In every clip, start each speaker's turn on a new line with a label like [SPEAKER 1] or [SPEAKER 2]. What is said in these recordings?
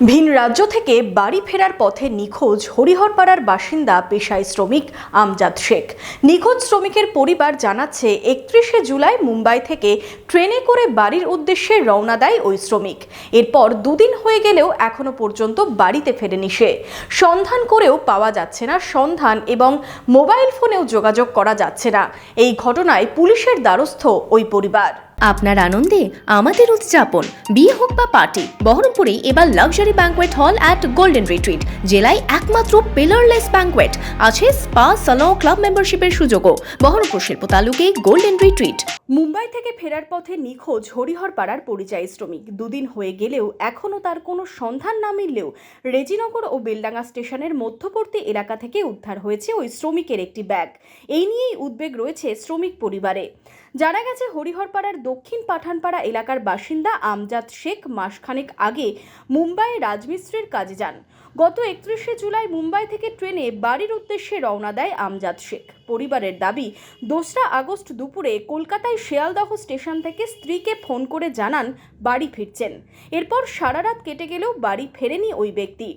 [SPEAKER 1] ভিন রাজ্য থেকে বাড়ি ফেরার পথে নিখোঁজ হরিহরপাড়ার বাসিন্দা পেশায় শ্রমিক আমজাদ শেখ। নিখোঁজ শ্রমিকের পরিবার জানাচ্ছে, একত্রিশে জুলাই মুম্বাই থেকে ট্রেনে করে বাড়ির উদ্দেশ্যে রওনা দেয় ওই শ্রমিক। এরপর দুদিন হয়ে গেলেও এখনও পর্যন্ত বাড়িতে ফেরেনি সে। সন্ধান করেও পাওয়া যাচ্ছে না সন্ধান এবং মোবাইল ফোনেও যোগাযোগ করা যাচ্ছে না। এই ঘটনায় পুলিশের দ্বারস্থ ওই পরিবার। আপনার আনন্দে আমাদের উদযাপন। বিয়ে হোক বা পার্টি, বহরমপুরে এবার luxury banquet hall at Golden Retreat জেলায় একমাত্র পিলারলেস ব্যাঙ্কোয়েট আছে স্পা সালন ক্লাব মেম্বারশিপের সুযোগও। বহরমপুর শিল্প তালুকে গোল্ডেন রিট্রিট মুম্বাই থেকে ফেরার পথে নিখোঁজ হরিহরপাড়ার পরিযায়ী শ্রমিক। দুদিন হয়ে গেলেও এখনও তার কোনো সন্ধান না মিললেও রেজিনগর ও বেলডাঙ্গা স্টেশনের মধ্যবর্তী এলাকা থেকে উদ্ধার হয়েছে ওই শ্রমিকের একটি ব্যাগ। এই নিয়েই উদ্বেগ রয়েছে শ্রমিক পরিবারে। জানা গেছে, হরিহরপাড়ার দক্ষিণ পাঠানপাড়া এলাকার বাসিন্দা আমজাদ শেখ মাসখানেক আগে মুম্বাইয়ে রাজমিস্ত্রির কাজে যান। গত একত্রিশে জুলাই মুম্বাই থেকে ট্রেনে বাড়ির উদ্দেশ্যে রওনা দেয় আমজাদ শেখ। পরিবারের দাবি, দোসরা আগস্ট দুপুরে কলকাতায় শিয়ালদহ স্টেশন থেকে স্ত্রীকে ফোন করে জানান, বাড়ি ফিরছেন। এরপর সারা রাত কেটে গেলেও বাড়ি ফেরেনি ওই ব্যক্তি।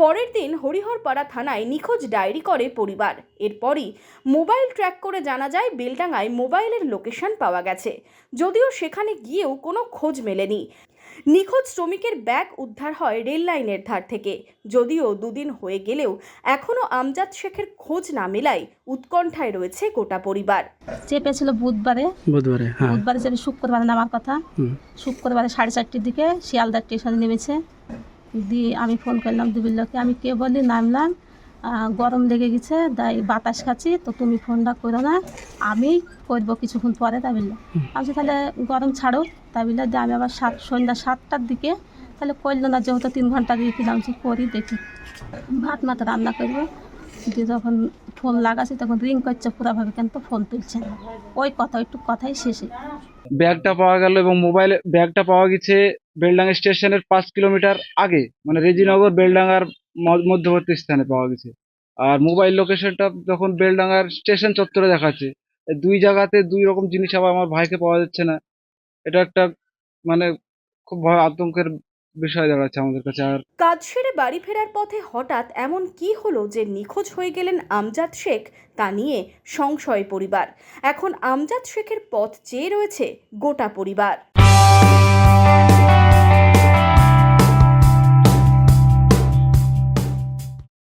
[SPEAKER 1] পরের দিন হরিহরপাড়া থানায় নিখোঁজ ডায়েরি করে পরিবার। এরপরই মোবাইল ট্র্যাক করে জানা যায়, বেলডাঙ্গায় মোবাইলের লোকেশন পাওয়া গেছে। যদিও সেখানে গিয়েও কোনো খোঁজ মেলেনি। নিখোঁজ শ্রমিকের ব্যাগ উদ্ধার হয় রেল লাইনের ধার থেকে। যদিও দুদিন হয়ে গেলেও এখনও আমজাদ শেখের খোঁজ না মেলায় উৎকণ্ঠায় রয়েছে গোটা পরিবার।
[SPEAKER 2] চেপেছিল বুধবারে
[SPEAKER 3] বুধবারে হ্যাঁ।
[SPEAKER 2] বুধবারে চেপে শুক্রবারে নামার কথা। শুক্রবারে সাড়ে চারটির দিকে শিয়ালদা স্টেশনে নেমেছে। দিয়ে আমি ফোন করলাম দুবিল্লকে। আমি কে বলি নামলাম গরম লেগে গেছে, তাই বাতাস খাচ্ছি, তো তুমি ফোনটা করো না। আমি করব কিছুক্ষণ পরে তাই বলল আমি তাহলে গরম ছাড়ো তাই বলল আমি আবার সাত সন্ধ্যা সাতটার দিকে তাহলে করল না, যেহেতু তিন ঘণ্টা দিয়ে দিলাম যে করি, দেখি। ভাত মাত রান্না করব। দিয়ে যখন ফোন লাগাচ্ছি, তখন রিং করছে পুরাভাবে, কেন তো ফোন তুলছে না। ওই কথা, একটু কথাই শেষে।
[SPEAKER 3] ব্যাগটা পাওয়া গেল এবং মোবাইল ব্যাগটা পাওয়া গেছে বেলডাঙ্গা স্টেশনের পাঁচ কিলোমিটার আগে মানে রেজিনগর, বেলডাঙ্গার মধ্যবর্তী স্থানে পাওয়া গেছে। আর মোবাইল লোকেশনটা যখন বেলডাঙ্গার স্টেশন চত্বরে দেখাচ্ছে, দুই জায়গাতে দুই রকম জিনিস আবার আমার ভাইকে পাওয়া যাচ্ছে না। এটা একটা মানে খুব আতঙ্কের বিষয় দাঁড়াচ্ছে আমাদের কাছে। আর
[SPEAKER 1] কাজ সেরে বাড়ি ফেরার পথে হঠাৎ এমন কি হলো যে নিখোঁজ হয়ে গেলেন আমজাদ শেখ, তা নিয়ে সংশয় পরিবার। এখন আমজাদ শেখের পথ চেয়ে রয়েছে গোটা পরিবার।